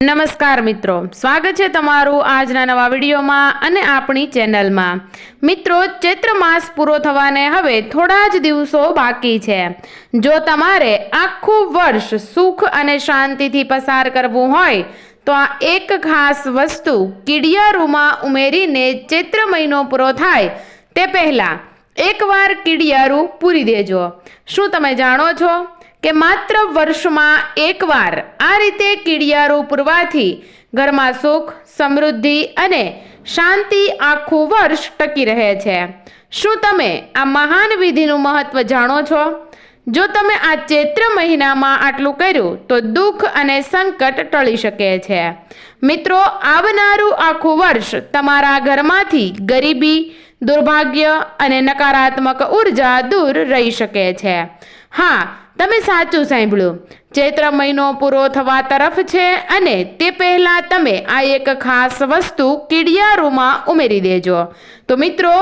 નમસ્કાર મિત્રો. સ્વાગત છે તમારું આજના નવા વિડીયોમાં અને આપણી ચેનલમાં. મિત્રો, ચૈત્ર માસ પૂરો થવાને હવે થોડા જ દિવસો બાકી છે. જો તમારે આખું વર્ષ સુખ અને શાંતિથી પસાર કરવું હોય, તો આ એક ખાસ વસ્તુ કીડિયારૂમાં ઉમેરીને ચૈત્ર મહિનો પૂરો થાય, તે પહેલાં એકવાર કીડિયારું પૂરી દેજો. શું તમે જાણો છો? કે માત્ર વર્ષમાં એકવાર આ રીતે કીડિયારો પૂરવાથી ઘરમાં સુખ, સમૃદ્ધિ અને શાંતિ આખું વર્ષ ટકી રહે છે. શું તમે આ મહાન વિધિનું મહત્વ જાણો છો? જો તમે આ ચૈત્ર મહિનામાં આટલું કર્યું, તો દુઃખ અને સંકટ ટળી શકે છે. મિત્રો, આવનારું આખું વર્ષ તમારા ઘરમાંથી ગરીબી, દુર્ભાગ્ય અને નકારાત્મક ઊર્જા દૂર રહી શકે છે. હા તમે સાચું સાંભળ્યું. ચૈત્ર મહિનો પૂરો થવા તરફ છે અને તે પહેલાં તમે આ એક ખાસ વસ્તુ કીડિયારૂમાં ઉમેરી દેજો. તો મિત્રો,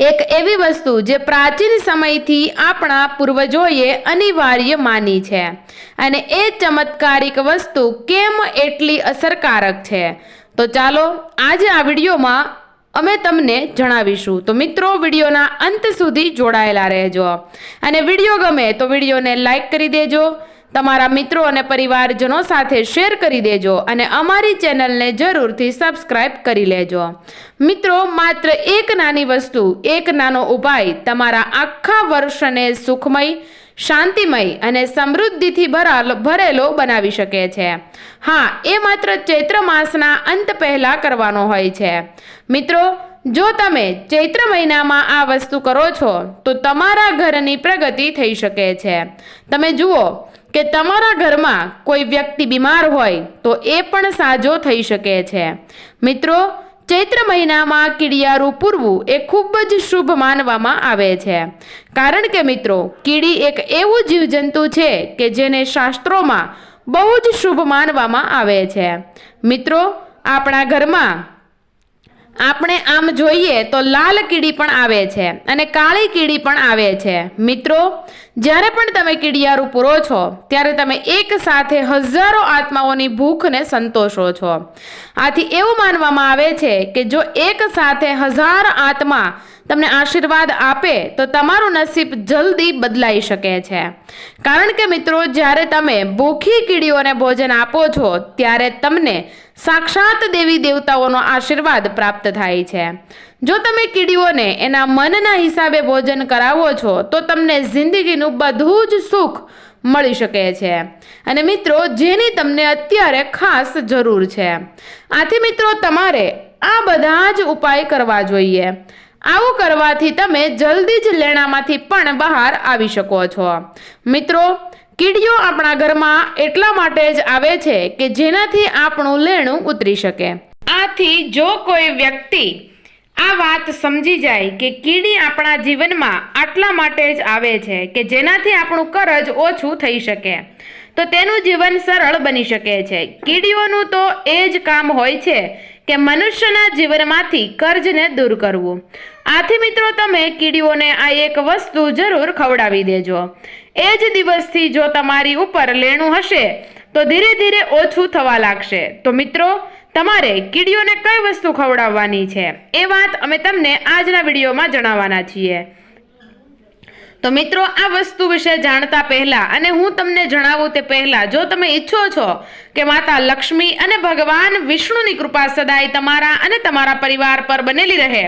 એક એવી વસ્તુ જે પ્રાચીન સમયથી આપણા પૂર્વજોએ અનિવાર્ય માની છે અને એ ચમત્કારિક વસ્તુ કેમ એટલી અસરકારક છે? તો ચાલો, આજે આ વિડીયોમાં અમે તમને જણાવીશું. તો મિત્રો, વિડીયોના અંત સુધી જોડાયેલા રહેજો. અને વીડિયો ગમે તો વિડીયોને લાઇક કરી દેજો, તમારા મિત્રો અને પરિવારજનો સાથે શેર કરી દેજો અને અમારી ચેનલને જરૂરથી સબસ્ક્રાઇબ કરી લેજો. મિત્રો, માત્ર એક નાની વસ્તુ, એક નાનો ઉપાય તમારા આખા વર્ષને સુખમય શાંતિમય અને સમૃદ્ધિથી ભરાલ બનાવી શકે છે. હા, એ માત્ર ચૈત્ર માસના અંત પહેલા કરવાનો હોય છે. મિત્રો, જો તમે ચૈત્ર મહિનામાં આ વસ્તુ કરો છો, તો તમારા ઘરની પ્રગતિ થઈ શકે છે. તમે જુઓ કે તમારા ઘરમાં કોઈ વ્યક્તિ બીમાર હોય, તો એ પણ સાજો થઈ શકે છે. મિત્રો ચૈત્ર મહિનામાં કીડિયારું પૂરવું એ ખૂબ જ શુભ માનવામાં આવે છે. કારણ કે મિત્રો, કીડી એક એવું જીવજંતુ છે કે જેને શાસ્ત્રોમાં બહુ જ શુભ માનવામાં આવે છે. મિત્રો, આપણા ઘરમાં આપણે આમ જોઈએ તો લાલ કીડી પણ આવે છે અને કાળી કીડી પણ આવે છે. મિત્રો જ્યારે પણ તમે કીડિયારું પૂરો છો, ત્યારે તમે એક સાથે હજારો આત્માઓની ભૂખને સંતોષો છો. આથી એવું માનવામાં આવે છે કે જો એક સાથે હજાર આત્મા તમને આશીર્વાદ આપે, તો તમારું નસીબ જલ્દી બદલાઈ શકે છે. કારણ કે મિત્રો, જ્યારે તમે ભૂખી કીડીઓને ભોજન આપો છો, ત્યારે તમને સાક્ષાત દેવી દેવતાઓનો આશીર્વાદ પ્રાપ્ત થાય છે. જો તમે કીડીઓને એના મનના હિસાબે ભોજન કરાવો છો, તો તમને જિંદગીનું બધું જ સુખ મળી શકે છે. અને મિત્રો, જેની તમને અત્યારે ખાસ જરૂર છે. આથી મિત્રો, તમારે આ બધા જ ઉપાય કરવા જોઈએ. આવું કરવાથી તમે જલ્દી જ લેણામાંથી પણ બહાર આવી શકો છો. મિત્રો, કીડીઓ આપણા ઘરમાં એટલા માટે જ આવે છે કે જેનાથી આપણું લેણું ઉતરી શકે. આથી જો કોઈ વ્યક્તિ આ વાત સમજી જાય કે કીડી આપણા જીવનમાં આટલા માટે જ આવે છે કે જેનાથી આપણું કરજ ઓછું થઈ શકે. તો તેનું જીવન સરળ બની શકે છે. કીડીઓનું તો એ જ કામ હોય છે કે મનુષ્યના જીવનમાંથી કર્જને દૂર કરવું. આથી મિત્રો તમે કીડીઓને આ એક વસ્તુ જરૂર ખવડાવી દેજો. એ જ દિવસથી જો તમારી ઉપર લેણું હશે, તો ધીરે ધીરે ઓછું થવા લાગશે. તો મિત્રો તમારે કીડીઓને કઈ વસ્તુ ખવડાવવાની છે? એ વાત અમે તમને આજના વિડીયોમાં જણાવવાના છીએ. તો મિત્રો, આ વસ્તુ વિશે જાણતા પહેલા અને હું તમને જણાવું તે પહેલા, જો તમે ઈચ્છો છો કે માતા લક્ષ્મી અને ભગવાન વિષ્ણુની કૃપા સદાય તમારા અને તમારા પરિવાર પર બનેલી રહે,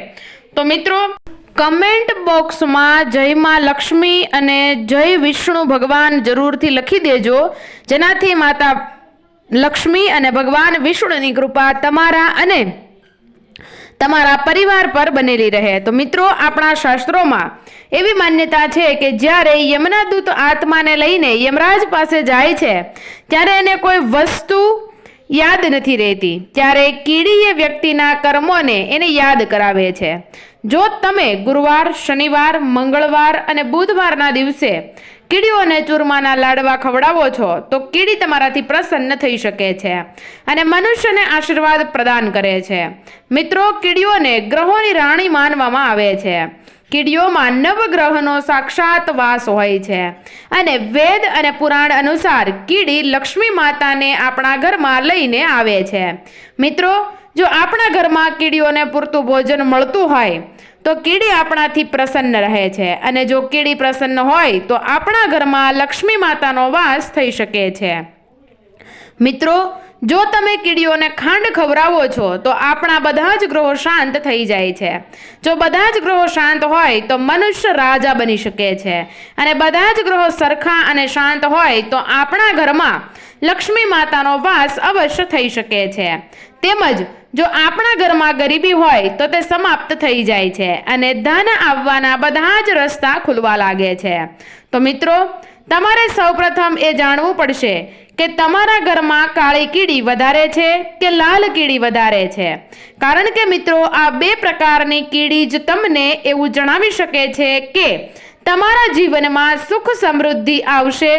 તો મિત્રો, કમેન્ટ બોક્સમાં જય માં લક્ષ્મી અને જય વિષ્ણુ ભગવાન જરૂરથી લખી દેજો. જેનાથી માતા લક્ષ્મી અને ભગવાન વિષ્ણુની કૃપા તમારા અને તમારા પરિવાર પર બનેલી રહે. તો મિત્રો, આપણા શાસ્ત્રોમાં એવી માન્યતા છે કે જ્યારે યમનાદૂત આત્માને લઈને યમરાજ પાસે જાય છે, ત્યારે એને કોઈ વસ્તુ યાદ નથી રહેતી. ત્યારે કીડીએ વ્યક્તિના કર્મોને એને યાદ કરાવે છે. જો તમે ગુરુવાર, શનિવાર, મંગળવાર અને બુધવારના દિવસે કીડીઓને ચૂરમાના લાડવા ખવડાવો છો, તો કીડી તમારાથી પ્રસન્ન થઈ શકે છે અને મનુષ્યને આશીર્વાદ પ્રદાન કરે છે. મિત્રો, કીડીઓને ગ્રહોની રાણી માનવામાં આવે છે. કીડીઓમાં નવગ્રહનો સાક્ષાત વાસ હોય છે અને વેદ અને પુરાણ અનુસાર કીડી લક્ષ્મી માતાને આપણા ઘરમાં લઈને આવે છે. મિત્રો જો આપણા ઘરમાં કીડીઓને પૂરતું ભોજન મળતું હોય, તો કીડી આપણાથી પ્રસન્ન રહે છે. અને જો કીડી પ્રસન્ન હોય, તો આપણા ઘરમાં લક્ષ્મી માતાનો વાસ થઈ શકે છે. મિત્રો જો તમે કીડીઓને ખાંડ ખવડાવો છો, તો આપણા બધા જ ગ્રહો શાંત થઈ જાય છે. જો બધા જ ગ્રહો શાંત હોય, તો મનુષ્ય રાજા બની શકે છે. અને બધા જ ગ્રહો સરખા અને શાંત હોય, તો આપણા ઘરમાં લક્ષ્મી માતાનો વાસ અવશ્ય થઈ શકે છે. તેમજ, જો આપણા ઘરમાં ગરીબી હોય, તો તે સમાપ્ત થઈ જાય છે અને ધન આવવાના બધા જ રસ્તા ખુલવા લાગે છે. તો મિત્રો તમારે સૌપ્રથમ એ જાણવું પડશે કે તમારા ઘરમાં કાળી કીડી વધારે છે કે લાલ કીડી વધારે છે? કારણ કે મિત્રો, આ બે પ્રકારની કીડી જ તમને એવું જણાવી શકે છે કે તમારા જીવનમાં સુખ સમૃદ્ધિ આવશે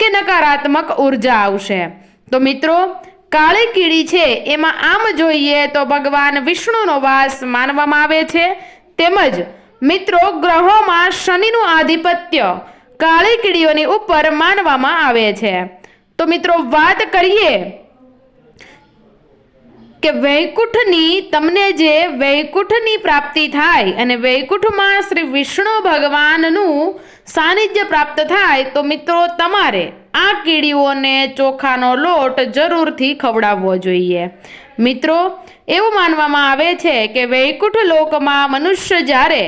કે નકારાત્મક ઊર્જા આવશે. તો મિત્રો, કાળી કીડી છે એમાં આમ જોઈએ તો ભગવાન વિષ્ણુનો વાસ માનવામાં આવે છે. તેમજ મિત્રો, ગ્રહોમાં શનિનું આધિપત્ય કાળી કીડીઓની ઉપર માનવામાં આવે છે. તો મિત્રો વાત કરીએ કે વૈકુંઠની, તમને જે વૈકુંઠની પ્રાપ્તિ થાય અને વૈકુંઠમાં શ્રી વિષ્ણુ ભગવાનનું સાનિધ્ય પ્રાપ્ત થાય, તો મિત્રો તમારે આ કીડીઓને ચોખાનો લોટ જરૂરથી ખવડાવવો જોઈએ. મિત્રો, એવું માનવામાં આવે છે કે વૈકુંઠ લોકમાં મનુષ્ય જ્યારે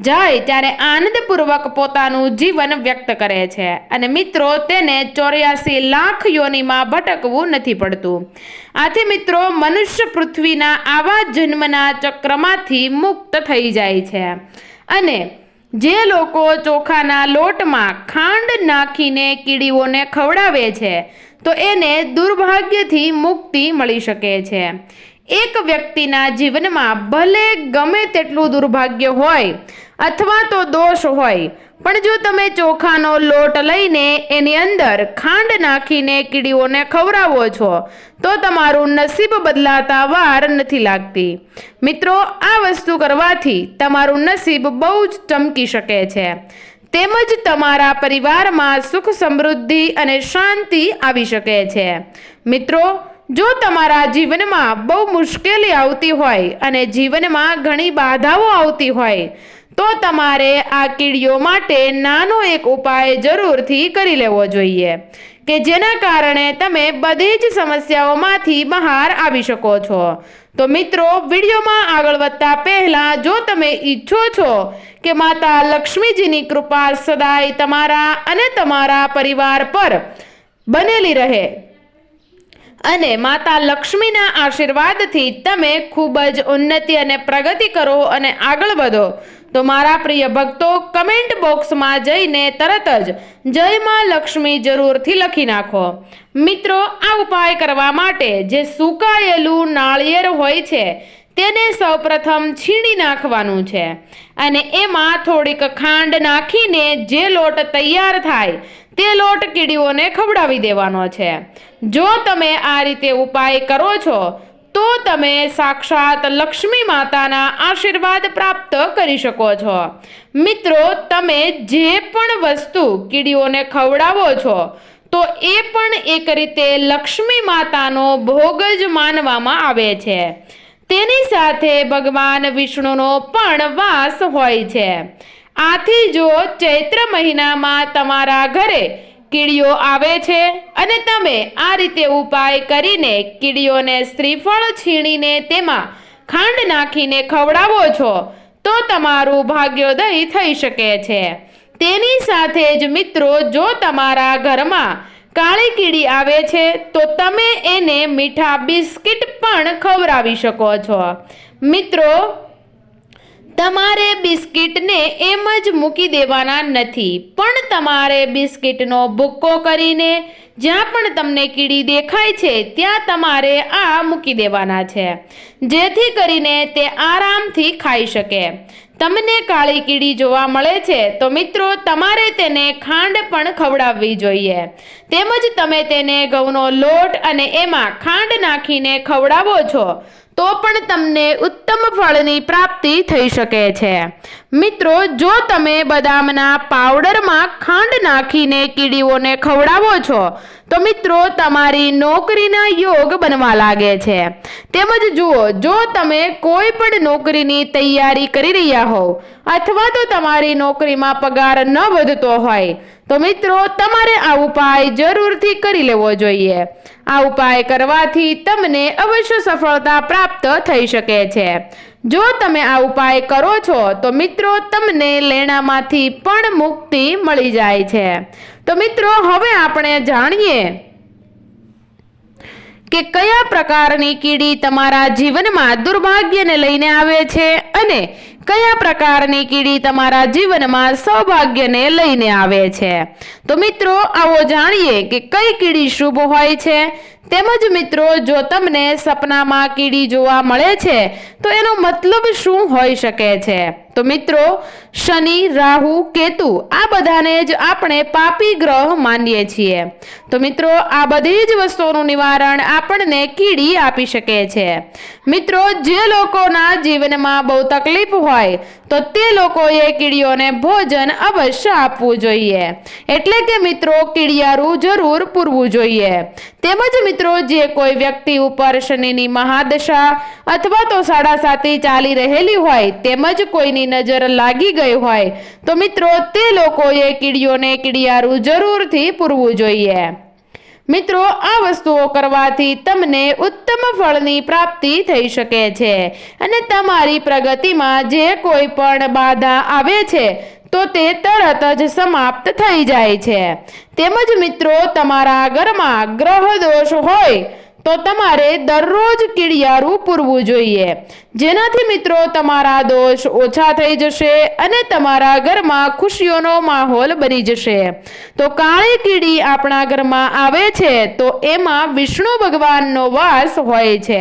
જાય ત્યારે આનંદપૂર્વક પોતાનું જીવન વ્યક્ત કરે છે. અને મિત્રો, તેને ચોર્યાસી લાખ યોનીમાં ભટકવું નથી પડતું. આથી મિત્રો, મનુષ્ય પૃથ્વીના આવા જન્મના ચક્રમાંથી મુક્ત થઈ જાય છે. અને જે લોકો ચોખાના લોટમાં ખાંડ નાખીને કીડીઓને ખવડાવે છે, તો એને દુર્ભાગ્યથી મુક્તિ મળી શકે છે. એક વ્યક્તિના જીવનમાં ભલે ગમે તેટલું દુર્ભાગ્ય હોય અથવા તો દોષ હોય. પણ જો તમે ચોખાનો લોટ લઈને એની અંદર ખાંડ નાખીને કીડીઓને ખવડાવો છો, તો તમારું નસીબ બદલાતા વાર નથી લાગતી. મિત્રો, આ વસ્તુ કરવાથી તમારું નસીબ બહુ જ ચમકી શકે છે. તેમજ તમારા પરિવારમાં સુખ સમૃદ્ધિ અને શાંતિ આવી શકે છે. મિત્રો, જો તમારા જીવનમાં બહુ મુશ્કેલી આવતી હોય અને જીવનમાં ઘણી બાધાઓ આવતી હોય તો તમારે આ કીડીઓ માટે નાનો એક ઉપાય જરૂરથી કરી લેવો જોઈએ, કે જેના કારણે તમે બધી જ સમસ્યાઓમાંથી બહાર આવી શકો છો. તો મિત્રો, વિડીયોમાં આગળ વધતા પહેલાં જો તમે ઈચ્છો છો કે માતા લક્ષ્મીજીની કૃપા સદાય તમારા અને તમારા પરિવાર પર બનેલી રહે અને માતા લક્ષ્મીના આશીર્વાદથી તમે ખૂબ જ ઉન્નતિ અને પ્રગતિ કરો અને આગળ વધો તો મારા પ્રિય ભક્તો કમેન્ટ બોક્સમાં જઈને તરત જ જય માં લક્ષ્મી જરૂરથી લખી નાખો. મિત્રો, આ ઉપાય કરવા માટે જે સુકાયેલું નાળિયેર હોય છે, તેને સૌપ્રથમ છીણી નાખવાનું છે. અને એમાં થોડીક ખાંડ નાખીને જે લોટ તૈયાર થાય, તે લોટ કીડીઓને ખવડાવી દેવાનો છે. જો તમે આ રીતે ઉપાય કરો છો તો તમે સાક્ષાત લક્ષ્મી માતાના આશીર્વાદ પ્રાપ્ત કરી શકો છો. મિત્રો, તમે જે પણ વસ્તુ કીડીઓને ખવડાવો છો, તો એ પણ એક રીતે લક્ષ્મી માતાનો ભોગ જ માનવામાં આવે છે. તેની સાથે ભગવાન વિષ્ણુનો પણ વાસ હોય છે. આથી જો ચૈત્ર મહિનામાં તમારા ઘરે કીડીઓ આવે છે અને તમે આ રીતે ઉપાય કરીને કીડીઓને શ્રીફળ છીણીને તેમાં ખાંડ નાખીને ખવડાવો છો, તો તમારું ભાગ્યોદય થઈ શકે છે. તેની સાથે જ મિત્રો, જો તમારા ઘરમાં કાળી કીડી આવે છે, તો તમે એને મીઠા બિસ્કિટ પણ ખવડાવી શકો છો. મિત્રો તમારે બિસ્કિટને એમ જ મૂકી દેવાના નથી. પણ તમારે બિસ્કિટનો ભૂક્કો કરીને જ્યાં પણ તમને કીડી દેખાય છે, ત્યાં તમારે આ મૂકી દેવાના છે. જેથી કરીને તે આરામથી ખાઈ શકે. તમને કાળી કીડી જોવા મળે છે, તો મિત્રો તમારે તેને ખાંડ પણ ખવડાવવી જોઈએ. તેમજ તમે તેને ઘઉંનો લોટ અને એમાં ખાંડ નાખીને ખવડાવો છો. તો પણ તમને ઉત્તમ ફળની પ્રાપ્તિ થઈ શકે છે. મિત્રો, જો તમે બદામના પાવડરમાં ખાંડ નાખીને કીડીઓને ખવડાવો છો, તો મિત્રો, તમારી નોકરીના યોગ બનવા લાગે છે. તેમજ જુઓ, જો તમે કોઈ પણ નોકરીની તૈયારી કરી રહ્યા હોવ, અથવા તો તમારી નોકરીમાં પગાર ન વધતો હોય તો મિત્રો, તમારે આ ઉપાય જરૂરથી કરી લેવો જોઈએ. આ ઉપાય કરવાથી તમને અવશ્ય સફળતા પ્રાપ્ત થઈ શકે છે. જો તમે આ ઉપાય કરો છો, તો મિત્રો, તમને લેણામાંથી પણ મુક્તિ મળી જાય છે. તો મિત્રો, હવે આપણે જાણીએ કે કયા પ્રકારની કીડી તમારા જીવનમાં દુર્ભાગ્યને લઈને આવે છે અને કયા પ્રકારની કીડી તમારા જીવનમાં સૌભાગ્યને લઈને આવે છે? તો મિત્રો, આવો જાણીએ કે કઈ કીડી શુભ હોય છે? તેમજ મિત્રો, જો તમને સપનામાં કીડી જોવા મળે છે, તો એનો મતલબ શું હોઈ શકે છે? તો મિત્રો, શનિ, રાહુ, કેતુ, આ બધાને જ આપણે પાપી ગ્રહ માનીએ છીએ. તો મિત્રો, આ બધી જ વસ્તુઓનું નિવારણ આપણને કીડી આપી શકે છે. મિત્રો, જે લોકોના જીવનમાં બહુ તકલીફ હોય, તો તે લોકોએ કીડીઓને ભોજન અવશ્ય આપવું જોઈએ. એટલે કે મિત્રો, કીડિયારું જરૂર પૂરવું જોઈએ. તેમજ મિત્રો, જે કોઈ વ્યક્તિ ઉપર શનિની મહાદશા અથવા તો સાડા સાતી ચાલી રહેલી હોય, તેમજ કોઈની નજર લાગી ગઈ હોય, તો મિત્રો, તે લોકોએ કીડીઓને કીડિયારું જરૂરથી પૂરવું જોઈએ. મિત્રો, આ વસ્તુઓ કરવાથી તમને ઉત્તમ ફળની પ્રાપ્તિ થઈ શકે છે અને તમારી પ્રગતિમાં જે કોઈ પણ બાધા આવે છે તો તે તરત જ સમાપ્ત થઈ જાય છે. તેમજ મિત્રો, તમારા ઘરમાં ગ્રહ દોષ હોય તો તમારે દરરોજ કીડિયારું પૂરવું જોઈએ. જેનાથી મિત્રો તમારા દોષ ઓછા થઈ જશે અને તમારા ઘરમાં ખુશીઓનો માહોલ બની જશે. તો કાળી કીડી આપણા ઘરમાં આવે છે તો એમાં વિષ્ણુ ભગવાનનો વાસ હોય છે.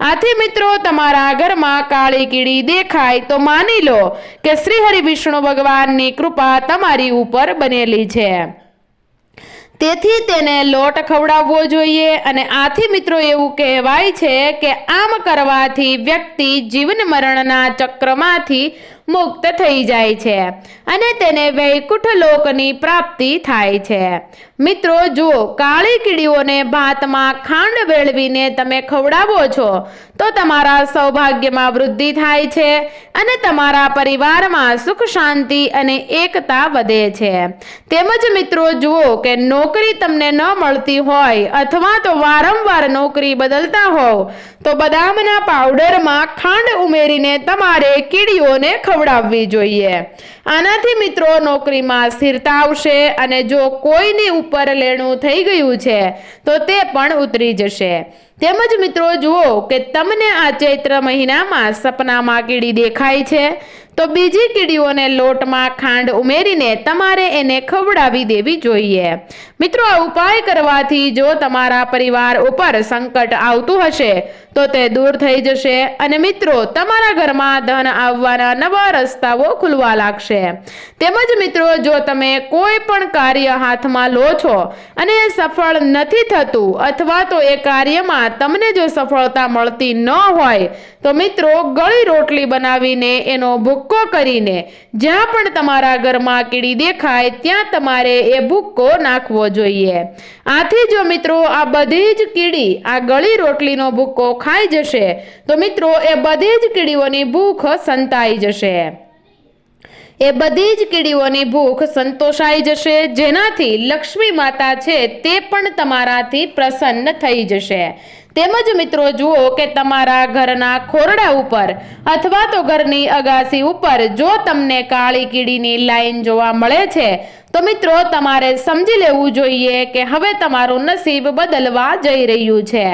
આથી મિત્રો તમારા ઘરમાં કાળી કીડી દેખાય તો માની લો કે શ્રી હરિ વિષ્ણુ ભગવાનની કૃપા તમારી ઉપર બનેલી છે. તેથી તેને લોટ ખવડાવવો જોઈએ અને આથી મિત્રો એવું કહેવાય છે કે આમ કરવાથી વ્યક્તિ જીવન મરણના ચક્રમાંથી મુક્ત થઈ જાય છે અને તેને વૈકુંઠ લોકની પ્રાપ્તિ થાય છે. મિત્રો, જુઓ, કાળી કીડીઓને ભાતમાં ખાંડ વેળવીને તમે ખવડાવો છો, તો તમારા સૌભાગ્યમાં વૃદ્ધિ થાય છે અને તમારા પરિવારમાં સુખ, શાંતિ અને એકતા વધે છે. તેમજ મિત્રો, જુઓ કે નોકરી તમને ન મળતી હોય અથવા તો વારંવાર નોકરી બદલતા હોવ, તો બદામના પાવડરમાં ખાંડ ઉમેરીને તમારે કીડીઓને ખવડાવવી જોઈએ. આનાથી મિત્રો નોકરીમાં સ્થિરતા આવશે અને જો કોઈની ઉપર લેણું થઈ ગયું છે, તો તે પણ ઉતરી જશે. તેમજ મિત્રો, જુઓ કે તમને આ ચૈત્ર મહિનામાં સપનામાં કીડી દેખાય છે. તો બીજી કીડીઓને લોટમાં ખાંડ ઉમેરીને તમારે એને ખવડાવી દેવી જોઈએ. મિત્રો, આ ઉપાય કરવાથી જો તમારા પરિવાર ઉપર સંકટ આવતું હશે, તો તે દૂર થઈ જશે અને મિત્રો, તમારા ઘરમાં ધન આવવાના નવા રસ્તાઓ ખુલવા લાગશે. તેમજ મિત્રો, જો તમે કોઈ પણ કાર્ય હાથમાં લો છો અને સફળ નથી થતું અથવા તો એ કાર્યમાં તમને જો સફળતા મળતી ન હોય, તો મિત્રો ગળી રોટલી બનાવીને એનો ભૂક્કો કરીને જ્યાં પણ તમારા ઘરમાં કીડી દેખાય, ત્યાં તમારે એ ભૂક્કો નાખવો જોઈએ. આથી જો મિત્રો આ બધી જ કીડી, આ ગળી રોટલીનો ભૂક્કો ખાઈ જશે, તો મિત્રો એ બધી જ કીડીઓની ભૂખ સંતાઈ જશે. એ બધી જ કીડીઓની ભૂખ સંતોષાઈ જશે. જેનાથી લક્ષ્મી માતા છે તે પણ તમારાથી પ્રસન્ન થઈ જશે. તેમજ મિત્રો, જુઓ કે તમારા ઘરના ખોરડા ઉપર અથવા તો ઘરની અગાસી ઉપર જો તમને કાળી કીડીની લાઈન જોવા મળે છે, તો મિત્રો, તમારે સમજી લેવું જોઈએ કે હવે તમારું નસીબ બદલવા જઈ રહ્યું છે.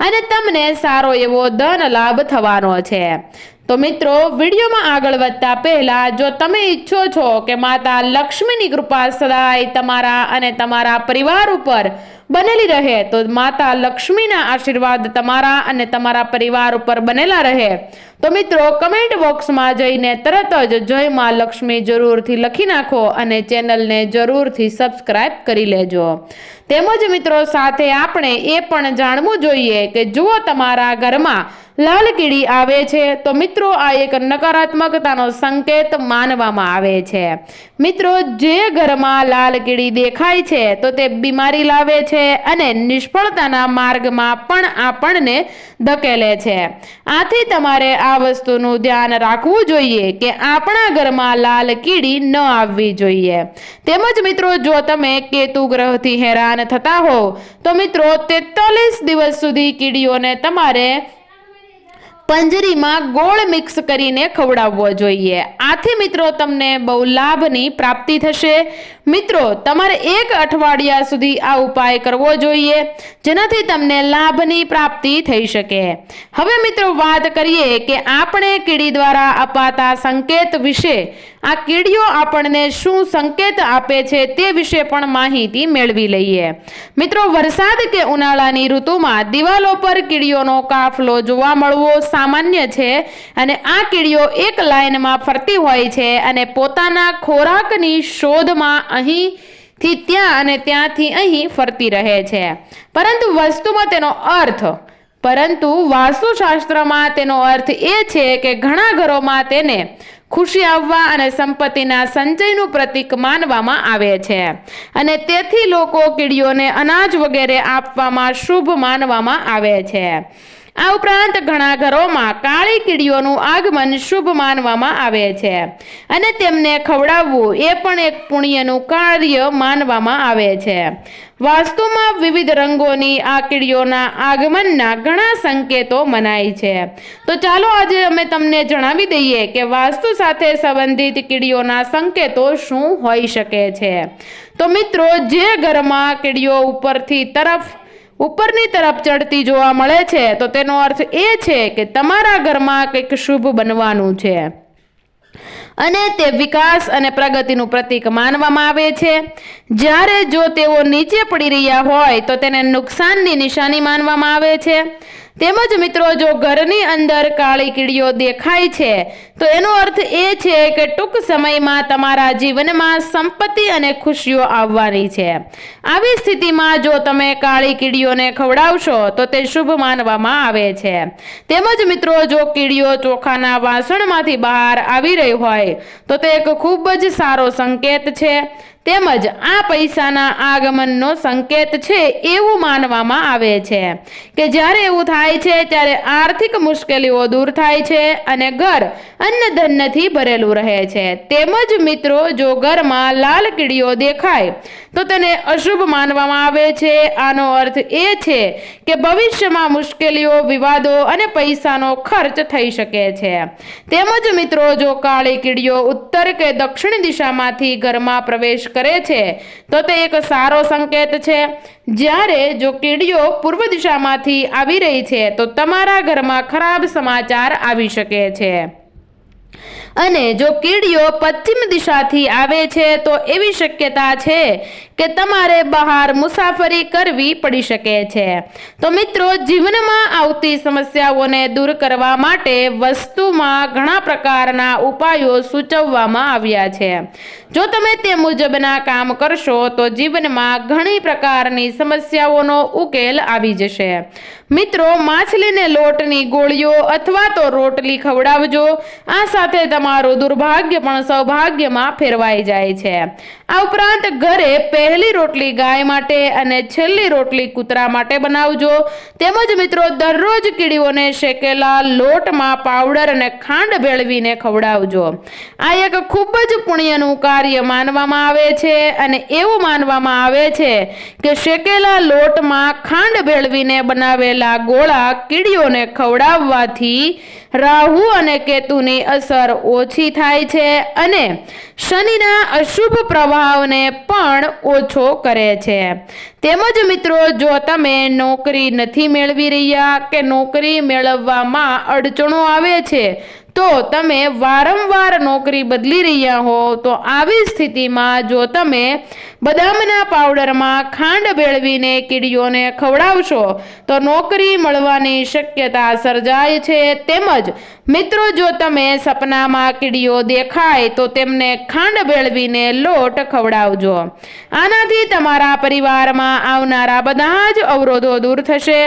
અને તમને સારો એવો ધન લાભ થવાનો છે. તો મિત્રો, વિડીયોમાં આગળ વધતા પહેલા, જો તમે ઈચ્છો છો કે માતા લક્ષ્મીની કૃપા સદાય તમારા અને તમારા પરિવાર ઉપર બનેલી રહે, તો માતા લક્ષ્મીના આશીર્વાદ તમારા અને તમારા પરિવાર ઉપર બનેલા રહે. તો મિત્રો કમેન્ટ બોક્સમાં જઈને તરત જ જય માં લક્ષ્મી જરૂરથી લખી નાખો અને ચેનલને જરૂરથી સબસ્ક્રાઇબ કરી લેજો. તેમજ મિત્રો, સાથે આપણે એ પણ જાણવું જોઈએ કે જો તમારા ઘરમાં લાલ કીડી આવે છે, તો મિત્રો, આ એક નકારાત્મકતાનો સંકેત માનવામાં આવે છે. મિત્રો, જે ઘરમાં લાલ કીડી દેખાય છે, તો તે બીમારી લાવે છે અને નિષ્ફળતાના માર્ગમાં પણ આપણને ધકેલે છે. આથી તમારે આ વસ્તુનું ધ્યાન રાખવું જોઈએ કે આપણા ઘરમાં લાલ કીડી ન આવવી જોઈએ. તેમજ મિત્રો, જો તમે કેતુ ગ્રહથી હેરાન થતા હો તો મિત્રો, તેતાલીસ દિવસ સુધી કીડીઓને તમારે પંજરીમાં ગોળ મિક્સ કરીને ખવડાવવો જોઈએ. આથી મિત્રો તમને બહુ લાભની પ્રાપ્તિ થશે. મિત્રો, તમારે એક અઠવાડિયા સુધી આ ઉપાય કરવો જોઈએ, જેનાથી તમને લાભની પ્રાપ્તિ થઈ શકે. હવે મિત્રો વાત કરીએ કે આપણે કીડી દ્વારા અપાતા સંકેત વિશે. આ કીડીઓ આપણને શું સંકેત આપે છે તે વિશે પણ માહિતી મેળવી લઈએ. મિત્રો, વરસાદ કે ઉનાળાની ઋતુમાં દિવાલો પર કીડીઓનો કાફલો જોવા મળવો સામાન્ય છે અને આ કીડીઓ એક લાઇનમાં ફરતી હોય છે અને પોતાના ખોરાકની શોધમાં અહીંથી ત્યાં અને ત્યાંથી અહીં ફરતી રહે છે. પરંતુ વસ્તુમાં તેનો અર્થ, પરંતુ વાસ્તુશાસ્ત્રમાં તેનો અર્થ એ છે કે ઘણા ઘરોમાં તેને ખુશી આવવા અને સંપત્તિના સંચયનું પ્રતીક માનવામાં આવે છે. અને તેથી લોકો કીડીઓને અનાજ વગેરે આપવામાં શુભ માનવામાં આવે છે. આ ઉપરાંત ઘણા ઘરોમાં કાળી કીડીઓનું આગમન શુભ માનવામાં આવે છે. અને તેમને ખવડાવવું એ પણ એક પુણ્યનું કાર્ય માનવામાં આવે છે. વાસ્તુમાં વિવિધ રંગોની આ કીડીઓના આગમનના ઘણા સંકેતો મનાય છે. તો ચાલો આજે અમે તમને જણાવી દઈએ કે વાસ્તુ સાથે સંબંધિત કીડીઓના સંકેતો શું હોઈ શકે છે. તો મિત્રો, જે ઘરમાં કીડીઓ ઉપરથી તરફ ઉપરની તરફ ચડતી જોવા મળે છે, તો તેનો અર્થ એ છે કે તમારા ઘરમાં કંઈક શુભ બનવાનું છે. અને તે વિકાસ અને પ્રગતિનું પ્રતીક માનવામાં આવે છે. જ્યારે જો તેઓ નીચે પડી રહ્યા હોય, તો તેને નુકસાનની નિશાની માનવામાં આવે છે. તેમજ મિત્રો, જો ઘરની અંદર કાળી કીડીઓ દેખાય છે, તો એનો અર્થ એ છે કે ટૂંક સમયમાં તમારા જીવનમાં સંપત્તિ અને ખુશીઓ આવવાની છે. આવી સ્થિતિમાં જો તમે કાળી કીડીઓને ખવડાવશો, તો તે શુભ માનવામાં આવે છે. તેમજ મિત્રો, જો કીડીઓ ચોખાના વાસણમાંથી બહાર આવી રહી હોય, તો તે એક ખૂબ જ સારો સંકેત છે. તેમજ આ પૈસાના આગમનનો સંકેત છે એવું માનવામાં આવે છે કે જ્યારે એવું થાય છે, ત્યારે આર્થિક મુશ્કેલીઓ દૂર થાય છે અને ઘર અન્ન ધનથી ભરેલું રહે છે. તેમજ મિત્રો, જો ઘરમાં લાલ કીડીઓ દેખાય, તો તેને અશુભ માનવામાં આવે છે. આનો અર્થ એ છે કે ભવિષ્યમાં મુશ્કેલીઓ, વિવાદો અને પૈસાનો ખર્ચ થઈ શકે છે. તેમજ મિત્રો, જો કાળી કીડીઓ ઉત્તર કે દક્ષિણ દિશામાંથી ઘરમાં પ્રવેશ કરે છે, તો તે એક સારો સંકેત છે. જ્યારે જો કીડીઓ પૂર્વ દિશામાંથી આવી રહી છે, તો તમારા ઘરમાં ખરાબ સમાચાર આવી શકે છે. અને જો કીડીઓ પશ્ચિમ દિશાથી આવે છે, તો એવી શક્યતા છે કે તમારે બહાર મુસાફરી કરવી પડી શકે છે. તો મિત્રો, જીવનમાં આવતી સમસ્યાઓને દૂર કરવા માટે વસ્તુમાં ઘણા પ્રકારના ઉપાયો સૂચવવામાં આવ્યા છે. જો તમે તે મુજબના કામ કરશો, તો જીવનમાં ઘણી પ્રકારની સમસ્યાઓનો ઉકેલ આવી જશે. મિત્રો, માછલીને લોટની ગોળીઓ અથવા તો રોટલી ખવડાવજો. આ સાથે તમારું દુર્ભાગ્ય પણ સૌભાગ્યમાં ફેરવાઈ જાય છે. આ ઉપરાંત ઘરે પહેલી રોટલી ગાય માટે અને છેલ્લી રોટલી કૂતરા માટે બનાવજો. તેમજ મિત્રો, દરરોજ કીડીઓને શેકેલા લોટમાં પાવડર અને ખાંડ ભેળવીને ખવડાવજો. આ એક ખૂબ જ પુણ્યનું કાર્ય માનવામાં આવે છે અને એવું માનવામાં આવે છે કે શેકેલા લોટમાં ખાંડ ભેળવીને બનાવેલા ગોળા કીડીઓને ખવડાવવાથી રાહુ અને કેતુની અસર ઓછી થાય છે અને શનિના અશુભ પ્રભાવને પણ ઓછો કરે છે. તેમજ મિત્રો, જો તમે નોકરી નથી મેળવી રહ્યા કે નોકરી મેળવવામાં અડચણો આવે છે તો તમે વારંવાર નોકરી બદલી રહ્યા હો, તો આવી સ્થિતિમાં જો તમે બદામના પાવડરમાં ખાંડ ભેળવીને કીડીઓને ખવડાવશો, તો નોકરી મળવાની શક્યતા સર્જાય છે. તેમજ મિત્રો, જો તમે સપનામાં કીડીઓ દેખાય, તો તેમને ખાંડ ભેળવીને લોટ ખવડાવજો. આનાથી તમારા પરિવારમાં આવનારા બધા જ અવરોધો દૂર થશે.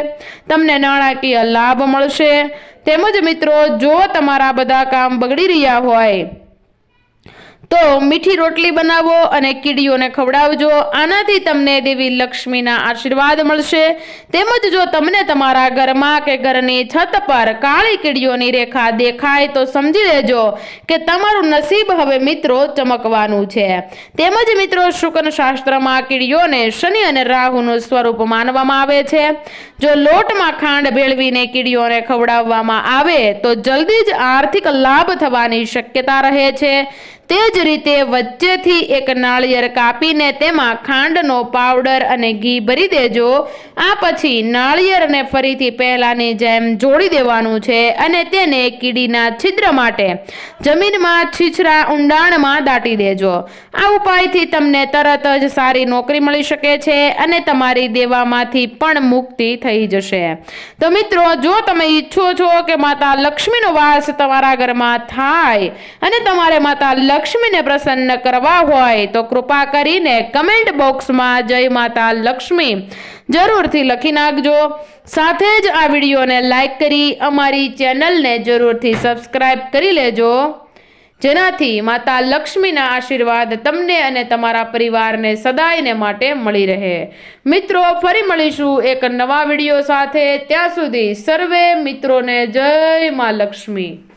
તમને નાણાકીય લાભ મળશે. તેમજ મિત્રો જો તમારા બધા કામ બગડી રહ્યા હોય તો મીઠી રોટલી બનાવો અને કીડીઓને ખવડાવજો. આનાથી તમને દેવી લક્ષ્મીના આશીર્વાદ મળશે. તેમજ જો તમને તમારા ઘરમાં કે ઘરની છત પર કાળી કીડીઓની રેખા દેખાય તો સમજી લેજો કે તમારું નસીબ હવે મિત્રો ચમકવાનું છે. તેમજ મિત્રો શુકન શાસ્ત્રમાં કીડીઓને શનિ અને રાહુનું સ્વરૂપ માનવામાં આવે છે. જો લોટમાં ખાંડ ભેળવીને કીડીઓને ખવડાવવામાં આવે તો જલ્દી જ આર્થિક લાભ થવાની શક્યતા રહે છે. તે જ રીતે વચ્ચેથી એક નાળિયેર કાપીને તેમાં ખાંડનો પાવડર અને ઘી ભરી દેજો. આ પછી નાળિયેરને ફરીથી પહેલાંની જેમ જોડી દેવાનું છે અને તેને કીડીના છિદ્ર માટે જમીનમાં છીછરા ઊંડાણમાં દાટી દેજો. આ ઉપાયથી તમને તરત જ સારી નોકરી મળી શકે છે અને તમારી દેવામાંથી પણ મુક્તિ થઈ જશે. તો મિત્રો, જો તમે ઈચ્છો છો કે માતા લક્ષ્મીનો વાસ તમારા ઘરમાં થાય અને તમારે માતા લક્ષ્મીને પ્રસન્ન કરવા હોય તો કૃપા કરીને કમેન્ટ બોક્સમાં જય માતા લક્ષ્મી જરૂરથી લખી નાખજો. સાથે જ આ વિડીયોને લાઈક કરી અમારી ચેનલને જરૂરથી સબસ્ક્રાઈબ કરી લેજો. જેનાથી માતા લક્ષ્મીના આશીર્વાદ તમને અને તમારા પરિવારને સદાયને માટે મળી રહે. મિત્રો, ફરી મળીશું એક નવા વીડિયો સાથે. ત્યાં સુધી સર્વે મિત્રોને જય મા લક્ષ્મી.